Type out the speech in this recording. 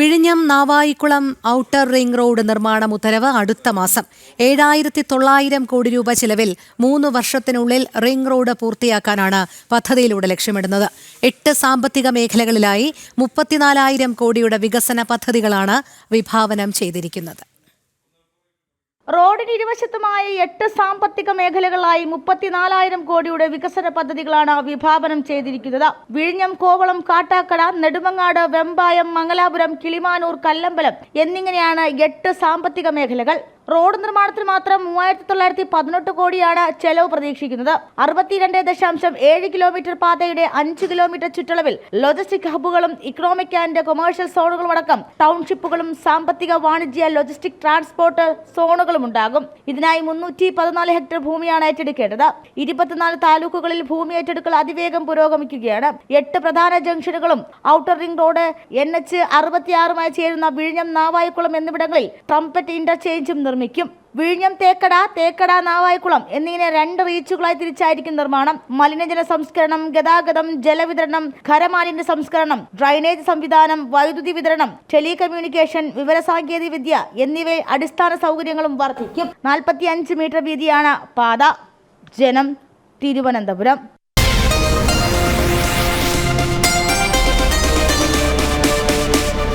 വിഴിഞ്ഞം Navaikulam outer ring road നിർമ്മാണം ഉത്തരവ് അടുത്ത മാസം. ഏഴായിരത്തി തൊള്ളായിരം കോടി രൂപ ചിലവിൽ മൂന്ന് വർഷത്തിനുള്ളിൽ റിംഗ് റോഡ് പൂർത്തിയാക്കാനാണ് പദ്ധതിയിലൂടെ ലക്ഷ്യമിടുന്നത്. എട്ട് സാമ്പത്തിക മേഖലകളിലായി മുപ്പത്തിനാലായിരം കോടിയുടെ വികസന പദ്ധതികളാണ് വിഭാവനം ചെയ്തിരിക്കുന്നത്. റോഡിന് ഇരുവശത്തുമായി എട്ട് സാമ്പത്തിക മേഖലകളായി മുപ്പത്തിനാലായിരം കോടിയുടെ വികസന പദ്ധതികളാണ് വിഭാവനം ചെയ്തിരിക്കുന്നത്. വിഴിഞ്ഞം കോവളം കാട്ടാക്കട നെടുമങ്ങാട് വെമ്പായം മംഗലാപുരം കിളിമാനൂർ കല്ലമ്പലം എന്നിങ്ങനെയാണ് എട്ട് സാമ്പത്തിക മേഖലകൾ. റോഡ് നിർമ്മാണത്തിന് മാത്രം മൂവായിരത്തി തൊള്ളായിരത്തി പതിനെട്ട് കോടിയാണ് ചെലവ് പ്രതീക്ഷിക്കുന്നത്. അറുപത്തിരണ്ട് ദശാംശം ഏഴ് കിലോമീറ്റർ പാതയുടെ അഞ്ച് കിലോമീറ്റർ ചുറ്റളവിൽ ലോജിസ്റ്റിക് ഹബ്ബുകളും ഇക്കണോമിക് ആൻഡ് കൊമേഴ്ഷ്യൽ സോണുകളും അടക്കം ടൗൺഷിപ്പുകളും സാമ്പത്തിക വാണിജ്യ ലോജിസ്റ്റിക് ട്രാൻസ്പോർട്ട് സോണുകളും ഉണ്ടാകും. ഇതിനായി മുന്നൂറ്റി പതിനാല് ഹെക്ടർ ഭൂമിയാണ് ഏറ്റെടുക്കേണ്ടത്. ഇരുപത്തിനാല് താലൂക്കുകളിൽ ഭൂമി ഏറ്റെടുക്കൽ അതിവേഗം പുരോഗമിക്കുകയാണ്. എട്ട് പ്രധാന ജംഗ്ഷനുകളും outer ring road N H അറുപത്തിയാറുമായി ചേരുന്ന വിഴിഞ്ഞം നാവായിക്കുളം എന്നിവിടങ്ങളിൽ ട്രംപറ്റ് ഇന്റർചേഞ്ചും നിർമ്മിക്കും. വിഴിഞ്ഞം തേക്കട തേക്കട നാവായിക്കുളം എന്നിങ്ങനെ രണ്ട് റീച്ചുകളായി തിരിച്ചായിരിക്കും നിർമ്മാണം. മലിനജല സംസ്കരണം ഗതാഗതം ജലവിതരണം ഖരമാലിന്യ സംസ്കരണം ഡ്രൈനേജ് സംവിധാനം വൈദ്യുതി വിതരണം ടെലികമ്മ്യൂണിക്കേഷൻ വിവരസാങ്കേതിക വിദ്യ എന്നിവയിൽ അടിസ്ഥാന സൗകര്യങ്ങളും വർദ്ധിക്കും. നാൽപ്പത്തി മീറ്റർ വീതിയാണ് പാത. ജനം തിരുവനന്തപുരം.